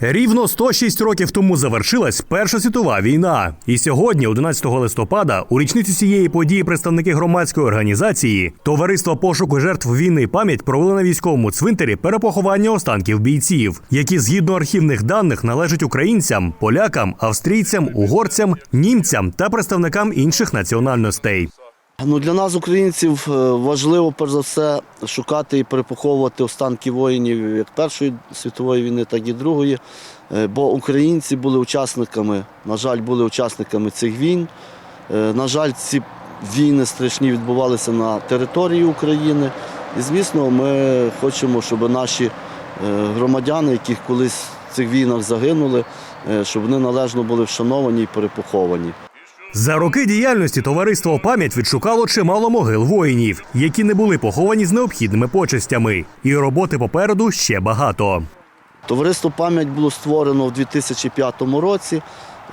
Рівно 106 років тому завершилась Перша світова війна. І сьогодні, 11 листопада, у річницю цієї події представники громадської організації Товариство пошуку жертв війни пам'ять провели на військовому цвинтарі перепоховання останків бійців, які згідно архівних даних належать українцям, полякам, австрійцям, угорцям, німцям та представникам інших національностей. Ну, для нас, українців, е, важливо перш за все шукати і перепоховувати останки воїнів як Першої світової війни, так і Другої. Е, Бо українці були учасниками, на жаль, були учасниками цих війн. Е, На жаль, ці війни страшні відбувалися на території України. І, звісно, ми хочемо, щоб наші громадяни, які колись в цих війнах загинули, щоб вони належно були вшановані і перепоховані. За роки діяльності товариство пам'ять відшукало чимало могил воїнів, які не були поховані з необхідними почестями. І роботи попереду ще багато. Товариство пам'ять було створено в 2005 році.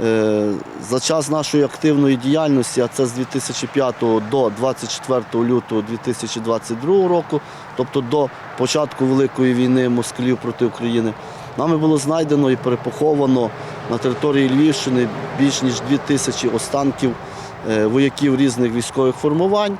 Е, За час нашої активної діяльності, а це з 2005 до 24 лютого 2022 року, тобто до початку Великої війни москалів проти України, нами було знайдено і перепоховано на території Львівщини більш ніж 2 тисячі останків е, вояків різних військових формувань.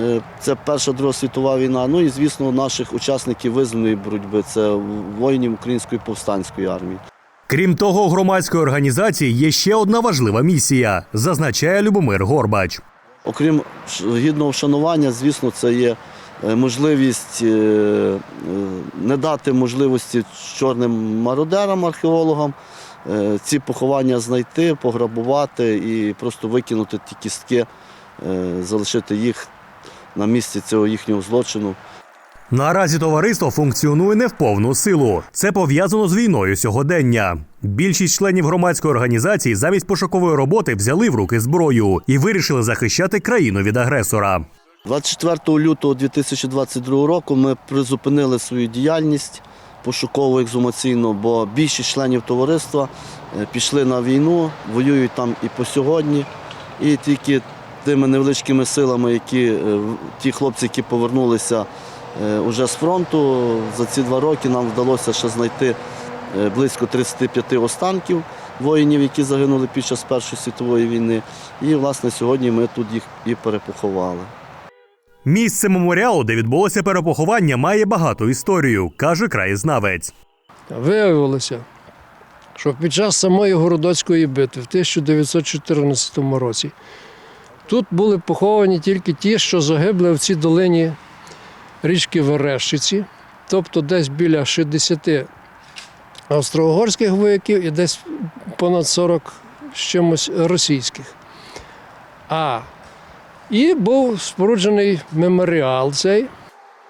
Е, Це Перша Друга світова війна. Ну і звісно, наших учасників визвольної боротьби це воїнів Української повстанської армії. Крім того, у громадської організації є ще одна важлива місія, зазначає Любомир Горбач. Окрім гідного вшанування, звісно, це є е, можливість не дати можливості чорним мародерам, археологам ці поховання знайти, пограбувати і просто викинути ті кістки, е, залишити їх на місці цього їхнього злочину. Наразі товариство функціонує не в повну силу. Це пов'язано з війною сьогодення. Більшість членів громадської організації замість пошукової роботи взяли в руки зброю і вирішили захищати країну від агресора. 24 лютого 2022 року ми призупинили свою діяльність пошуково екзумаційну, бо більшість членів товариства е, пішли на війну, воюють там і по сьогодні. І тільки тими невеличкими силами, які е, ті хлопці, які повернулися е, уже з фронту, за ці два роки нам вдалося ще знайти е, близько 35 останків воїнів, які загинули під час Першої світової війни. І, власне, сьогодні ми тут їх і перепоховали. Місце меморіалу, де відбулося перепоховання, має багату історію, каже краєзнавець. Виявилося, що під час самої Городоцької битви в 1914 році тут були поховані тільки ті, що загибли в цій долині річки Верещиці, тобто десь біля 60 австро-угорських вояків і десь понад 40 з чимось російських. А і був споруджений меморіал цей.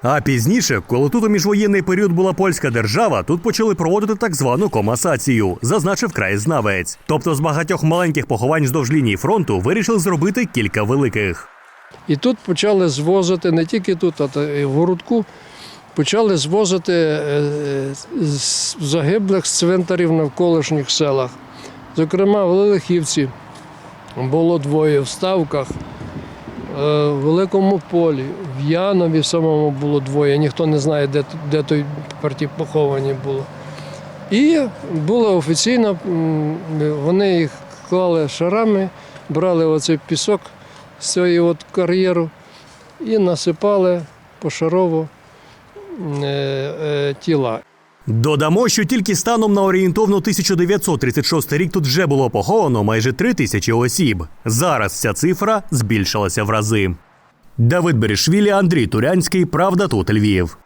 А пізніше, коли тут у міжвоєнний період була польська держава, тут почали проводити так звану комасацію, зазначив краєзнавець. Тобто з багатьох маленьких поховань вздовж лінії фронту вирішили зробити кілька великих. І тут почали звозити не тільки тут, а й в городку. Почали звозити е, з- загиблих з цвинтарів навколишніх селах. Зокрема, в Лелихівці було двоє в Ставках, е, в Великому полі, в Янові самому було двоє. Ніхто не знає, де, де той парті поховані було. І було офіційно, вони їх клали шарами, брали оцей пісок з цієї от кар'єру і насипали пошарово е, е, тіла. Додамо, що тільки станом на орієнтовно 1936 рік тут вже було поховано майже три тисячі осіб. Зараз ця цифра збільшилася в рази. Давид Берішвілі, Андрій Турянський. Правда тут Львів.